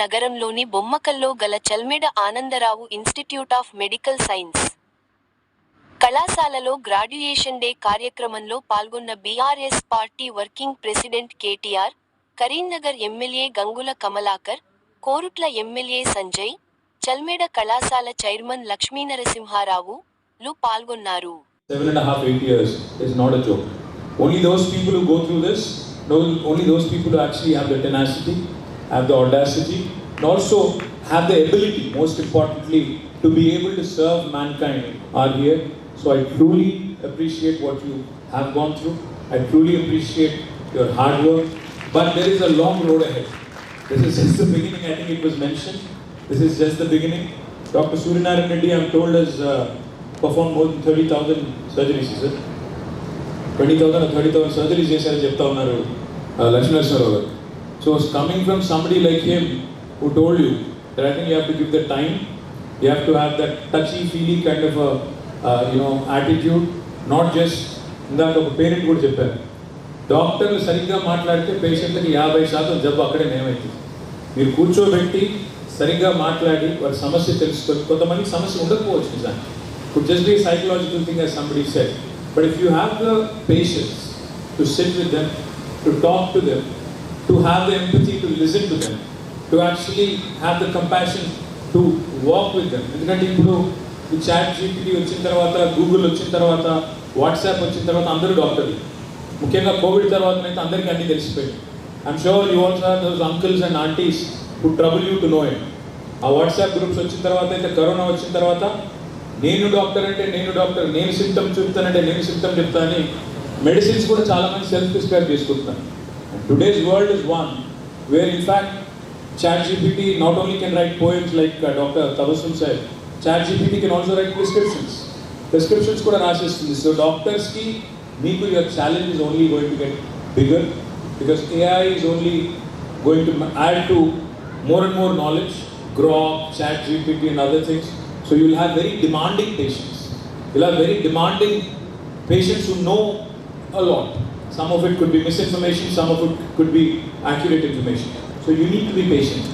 నగరంలోని బొమ్మకల్లో గల Chalmeda Anandrao institute of medical science కళాశాలలో గ్రాడ్యుయేషన్ డే కార్యక్రమంలో పాల్గొన్న BRS party working president KTR Karimnagar MLA Gangula Kamalakar Korutla MLA Sanjay Chalmeda కళాశాల చైర్మన్ లక్ష్మీనరసింహారావు లు పాల్గొన్నారు seven and a half, eight years is not a joke. Only those people who go through this, only those people who actually have the tenacity, have the audacity, and also have the ability, most importantly, to be able to serve mankind are here. So I truly appreciate what you have gone through. I truly appreciate your hard work. But there is a long road ahead. This is just the beginning, I think it was mentioned. This is just the beginning. Dr. Suryanarayan Reddy, I'm told, has uh, performed more than 30,000 surgeries, is it? 20,000 or 30,000 surgeries చేశారని చెప్తా ఉన్నారు లక్ష్మీనరసింహారావు గారు So coming from somebody like him who told you that I think you have to give the time you have to have that touchy feeling kind of you know attitude not just ఇందాక ఒక parent కూడా చెప్పారు డాక్టర్లు సరిగ్గా మాట్లాడితే పేషెంట్లకి యాభై శాతం జబ్బు అక్కడే నేమైతుంది మీరు కూర్చోబెట్టి సరిగ్గా మాట్లాడి వారి సమస్య తెలుసుకొని కొంతమందికి సమస్య ఉండకపోవచ్చు నిజానికి could just be a psychological thing as somebody said. But if you have the patience to sit with them, to talk to them, to have the empathy to listen to them, to actually have the compassion to walk with them. ఎందుకంటే ఇప్పుడు ఈ chat GPT వచ్చిన తర్వాత Google వచ్చిన తర్వాత WhatsApp వచ్చిన తర్వాత అందరూ డాక్టర్లు ముఖ్యంగా కోవిడ్ తర్వాత అయితే అందరికీ అన్నీ తెలిసిపోయింది I'm sure you also have those uncles and aunties to trouble you to know it ఆ వాట్సాప్ గ్రూప్స్ వచ్చిన తర్వాత అయితే కరోనా వచ్చిన తర్వాత నేను డాక్టర్ అంటే నేను డాక్టర్ నేను సిమ్టమ్ చెప్తానంటే నేను సిమ్టమ్ చెప్తానని మెడిసిన్స్ కూడా చాలామంది సెల్ఫ్ ప్రిస్క్రైబ్ చేసుకుంటున్నారు. Today's world is one where in fact chat GPT not only can write poems like doctor Tabassum sir chat GPT can also write prescriptions prescriptions కూడా రాసేస్తుంది so డాక్టర్స్కి మీకు your challenge is only going to get bigger because AI is only going to add to more and more knowledge, Grok, Chat GPT, and other things. So you'll have very demanding patients. You'll have very demanding patients who know a lot. Some of it could be misinformation, some of it could be accurate information. So you need to be patient.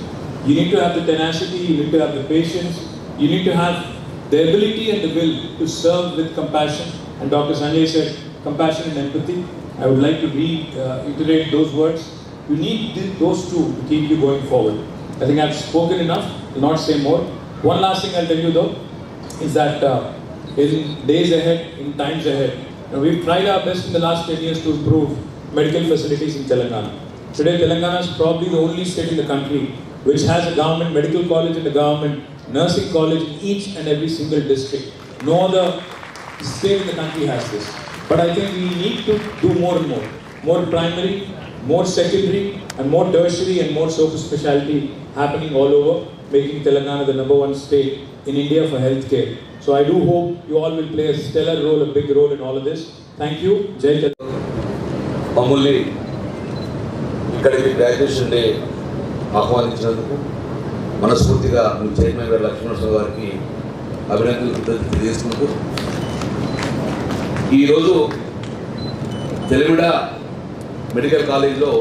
You need to have the tenacity, you need to have the patience, you need to have the ability and the will to serve with compassion. And Dr. Sanjay said, compassion and empathy. I would like to reiterate those words. You need those two to keep you going forward. I think I've spoken enough, will not say more. One last thing I'll tell you though is that uh, in days ahead, in times ahead, know, we've tried our best in the last 10 years to improve medical facilities in Telangana. Today, Telangana is probably the only state in the country which has a government medical college and a government nursing college in each and every single district. No other state in the country has this. But I think we need to do more and more. More primary, more secondary, and more tertiary and more specialty happening all over, making Telangana the number one state in India for healthcare. So I do hope you all will play a stellar role, a big role in all of this. Thank you. Jai మమ్మల్ని ఇక్కడికి graduation day ఆహ్వానించినందుకు మనస్ఫూర్తిగా మీ chairman గారు లక్ష్మణరావు గారికి అభినందనలు కృతజ్ఞతలు తెలియజేసుకుంటూ ఈరోజు తెలివిడ medical కాలేజ్లో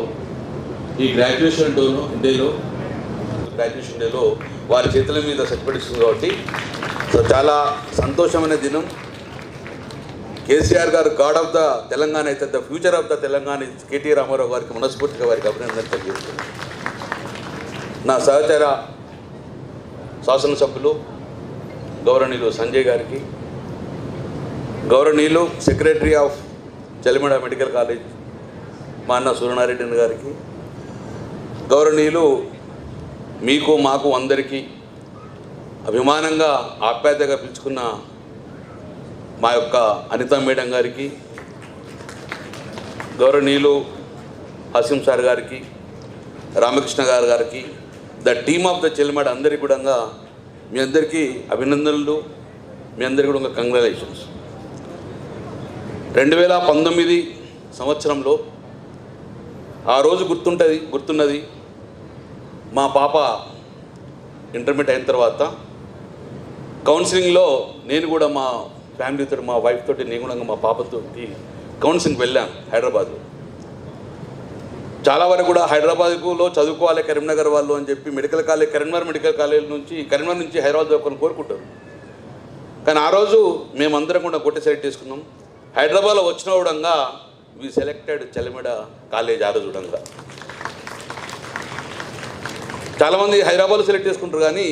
ఈ గ్రాడ్యుయేషన్ డేలో డేలో గ్రాడ్యుయేషన్ డేలో వారి చేతుల మీద సర్టిఫికేట్ ఇస్తుంది కాబట్టి సో చాలా సంతోషమైన దినం. కేసీఆర్ గారు గాడ్ ఆఫ్ ద తెలంగాణ అయితే the future of the Telangana KT Ramarao గారికి మనస్ఫూర్తిగా వారికి అభినందన తెలియజేస్తున్నాను. నా సహచర శాసనసభ్యులు గౌరవనీయులు సంజయ్ గారికి గౌరవనీయులు secretary of Chalimada medical college మా అన్న సూర్యనారాయణ గారికి గౌరవనీయులు మీకు మాకు అందరికీ అభిమానంగా ఆప్యాయతగా పిలుచుకున్న మా యొక్క అనిత మేడం గారికి గౌరవనీయులు హసీం సార్ గారికి రామకృష్ణ గారు గారికి the team of the Chelimada అందరికీ కూడా మీ అందరికీ అభినందనలు మీ అందరికీ కూడా కంగ్రాచులేషన్స్. రెండు వేల పంతొమ్మిది సంవత్సరంలో ఆ రోజు గుర్తుంటుంది గుర్తున్నది మా పాప ఇంటర్మీడియట్ అయిన తర్వాత కౌన్సిలింగ్లో నేను కూడా మా ఫ్యామిలీతో మా వైఫ్ తోటి నేను కూడా మా పాపతో కౌన్సిలింగ్ వెళ్ళాను హైదరాబాద్. చాలా వరకు కూడా హైదరాబాద్లో చదువుకోవాలి కరీంనగర్ వాళ్ళు అని చెప్పి medical college Karimnagar medical college నుంచి కరీంనగర్ నుంచి హైదరాబాద్ చదువుకొని కోరుకుంటారు. కానీ ఆ రోజు మేమందరం కూడా కొట్టి సెలెక్ట్ చేసుకున్నాం. హైదరాబాద్లో వచ్చిన విధంగా వి సెలెక్టెడ్ చెలమిడ కాలేజ్ ఆ రోజు విధంగా చాలామంది హైదరాబాద్లో సెలెక్ట్ చేసుకుంటారు కానీ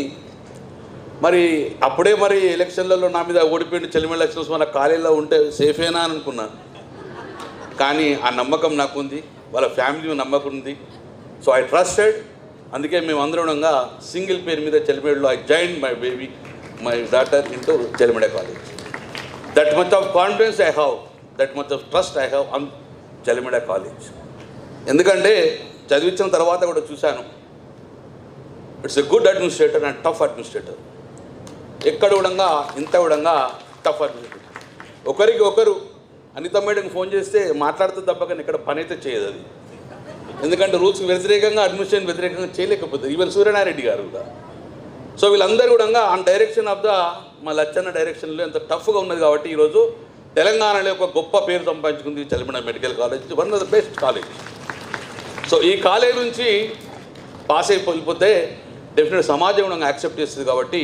మరి అప్పుడే మరి ఎలక్షన్లలో నా మీద ఓడిపోయిన చెలిమిడ ఎలక్షన్స్ మన కాలేజీలో ఉంటే సేఫేనా అని అనుకున్నాను కానీ ఆ నమ్మకం నాకుంది వాళ్ళ ఫ్యామిలీ నమ్మకం ఉంది. So I trusted. అందుకే మేము అందరంగా సింగిల్ పేరు మీద చెలిమేడలో I join my baby my daughter into Chelimeda college. That much of confidence I have that much of trust I have on Chelimeda college. ఎందుకంటే చదివించిన తర్వాత కూడా చూశాను. It's a good administrator and tough administrator ఎక్కడ కూడా ఇంత కూడా tough ఒకరికి ఒకరు అనిత మేడంకి ఫోన్ చేస్తే మాట్లాడుతూ తప్ప కానీ ఇక్కడ పని అయితే చేయదు అది. ఎందుకంటే రూల్స్ వ్యతిరేకంగా అడ్మినిస్ట్రేషన్ వ్యతిరేకంగా చేయలేకపోతుంది ఈవెన్ సూర్యనారెడ్డి గారు కూడా. సో వీళ్ళందరూ కూడా ఆన్ డైరెక్షన్ ఆఫ్ ద మా లచ్చన్న డైరెక్షన్లో ఎంత టఫ్గా ఉన్నది కాబట్టి ఈరోజు తెలంగాణలో ఒక గొప్ప పేరు సంపాదించుకుంది Chalimana medical college one of the best college so ఈ కాలేజ్ నుంచి పాస్ అయిపోతే డెఫినెట్ సమాజం కూడా యాక్సెప్ట్ చేస్తుంది కాబట్టి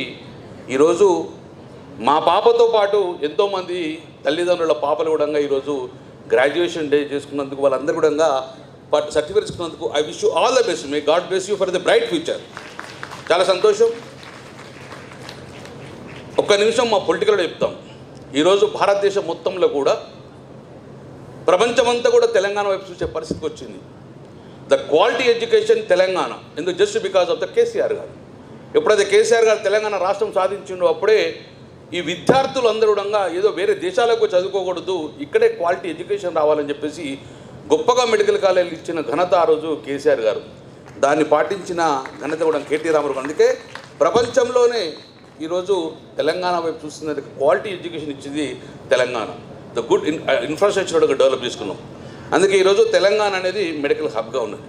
ఈరోజు మా పాపతో పాటు ఎంతోమంది తల్లిదండ్రుల పాపలు కూడా ఈరోజు గ్రాడ్యుయేషన్ డే చేసుకున్నందుకు వాళ్ళందరూ కూడా certificate ఇచ్చుకున్నందుకు I wish you all the best may God bless you for the bright future చాలా సంతోషం. ఒక్క నిమిషం మా పొలిటికల్లో చెప్తాం. ఈరోజు భారతదేశం మొత్తంలో కూడా ప్రపంచమంతా కూడా తెలంగాణ వైపు చూసే పరిస్థితికి వచ్చింది. The quality education Telangana. ఎందుకు? Just because of the KCR garu. ఎప్పుడైతే కేసీఆర్ గారు తెలంగాణ రాష్ట్రం సాధించిండో అప్పుడే ఈ విద్యార్థులు అందరూ కూడా ఏదో వేరే దేశాలకు చదువుకోకూడదు ఇక్కడే క్వాలిటీ ఎడ్యుకేషన్ రావాలని చెప్పేసి గొప్పగా మెడికల్ కాలేజీలు ఇచ్చిన ఘనత ఆ రోజు కేసీఆర్ గారు. దాన్ని పాటించిన ఘనత కూడా కేటీ రామారావు అందుకే ప్రపంచంలోనే ఈరోజు తెలంగాణ వైపు చూస్తున్నది క్వాలిటీ ఎడ్యుకేషన్ ఇచ్చింది Telangana. The good in infrastructure కూడా డెవలప్ చేసుకున్నాం. అందుకే ఈరోజు తెలంగాణ అనేది మెడికల్ హబ్గా ఉన్నది.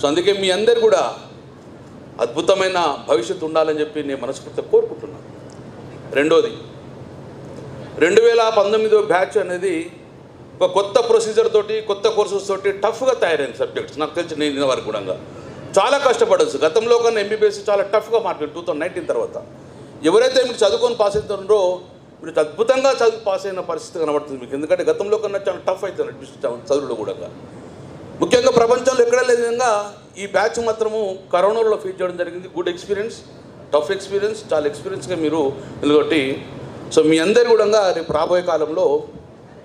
సో అందుకే మీ అందరు కూడా అద్భుతమైన భవిష్యత్తు ఉండాలని చెప్పి నేను మనస్ఫూర్తిగా కోరుకుంటున్నాను. రెండోది రెండు వేల పంతొమ్మిదో బ్యాచ్ అనేది ఒక కొత్త ప్రొసీజర్ తోటి కొత్త కోర్సెస్ తోటి టఫ్గా తయారైన సబ్జెక్ట్స్ నాకు తెలిసి నేను ఇన్న వరకు కూడా చాలా కష్టపడచ్చు గతంలో కన్నా ఎంబీబీఎస్ చాలా టఫ్గా మార్పింది టూ థౌసండ్ నైన్టీన్ తర్వాత. ఎవరైతే మీరు చదువుకొని పాస్ అవుతున్నారో మీరు అద్భుతంగా చదువు పాస్ అయిన పరిస్థితి కనబడుతుంది మీకు. ఎందుకంటే గతంలో కన్నా చాలా టఫ్ అవుతుంది చదువులో కూడా ముఖ్యంగా ప్రపంచంలో ఎక్కడ లేని విధంగా ఈ బ్యాచ్ మాత్రము కరోనాలో ఫీట్ చేయడం జరిగింది. గుడ్ ఎక్స్పీరియన్స్ టఫ్ ఎక్స్పీరియన్స్ చాలా ఎక్స్పీరియన్స్గా మీరు ఎందుకంటే సో మీ అందరు కూడా రేపు రాబోయే కాలంలో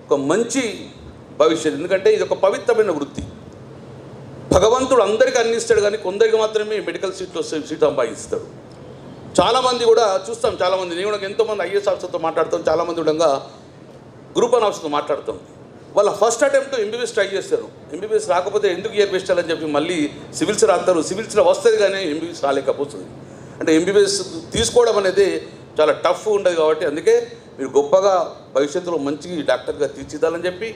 ఒక మంచి భవిష్యత్తు. ఎందుకంటే ఇది ఒక పవిత్రమైన వృత్తి. భగవంతుడు అందరికీ అందిస్తాడు కానీ కొందరికి మాత్రమే మెడికల్ సీట్లు వస్తే సీట్ సంపాదిస్తాడు. చాలామంది కూడా చూస్తాం చాలామంది. నేను కూడా ఎంతోమంది ఐఏఎస్ ఆఫీసర్తో మాట్లాడతాం చాలామంది కూడా గ్రూప్ వన్ ఆఫీసర్తో మాట్లాడతాం. వాళ్ళ ఫస్ట్ అటెంప్ట్ ఎంబీబీఎస్ ట్రై చేస్తారు. ఎంబీబీఎస్ రాకపోతే ఎందుకు చేర్పించాలని చెప్పి మళ్ళీ సివిల్స్ రాస్తారు సివిల్స్లో వస్తుంది కానీ ఎంబీబీఎస్ రాలేకపోతుంది. అంటే ఎంబీబీఎస్ తీసుకోవడం అనేది చాలా టఫ్ ఉండదు కాబట్టి అందుకే మీరు గొప్పగా భవిష్యత్తులో మంచి డాక్టర్గా తీర్చిద్దాలని చెప్పి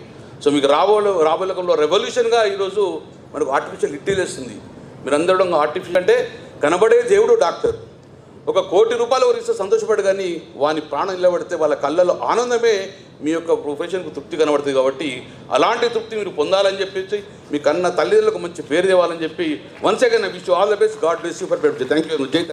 సో మీకు రాబోయే రాబోయేకంలో రెవల్యూషన్గా ఈరోజు మనకు ఆర్టిఫిషియల్ ఇంటెలిజెన్స్ ఉంది. మీరందరూ ఆర్టిఫిషియల్ అంటే కనబడే దేవుడు డాక్టర్. ఒక కోటి రూపాయలు వరిస్తే సంతోషపడు కానీ వాని ప్రాణం నిలబడితే వాళ్ళ కళ్ళలో ఆనందమే మీ యొక్క ప్రొఫెషన్కు తృప్తి కనబడుతుంది కాబట్టి అలాంటి తృప్తి మీరు పొందాలని చెప్పేసి మీ కన్న తల్లిదండ్రులకు మంచి పేరు తేవాలని చెప్పి once again wish all the best God bless you for thank you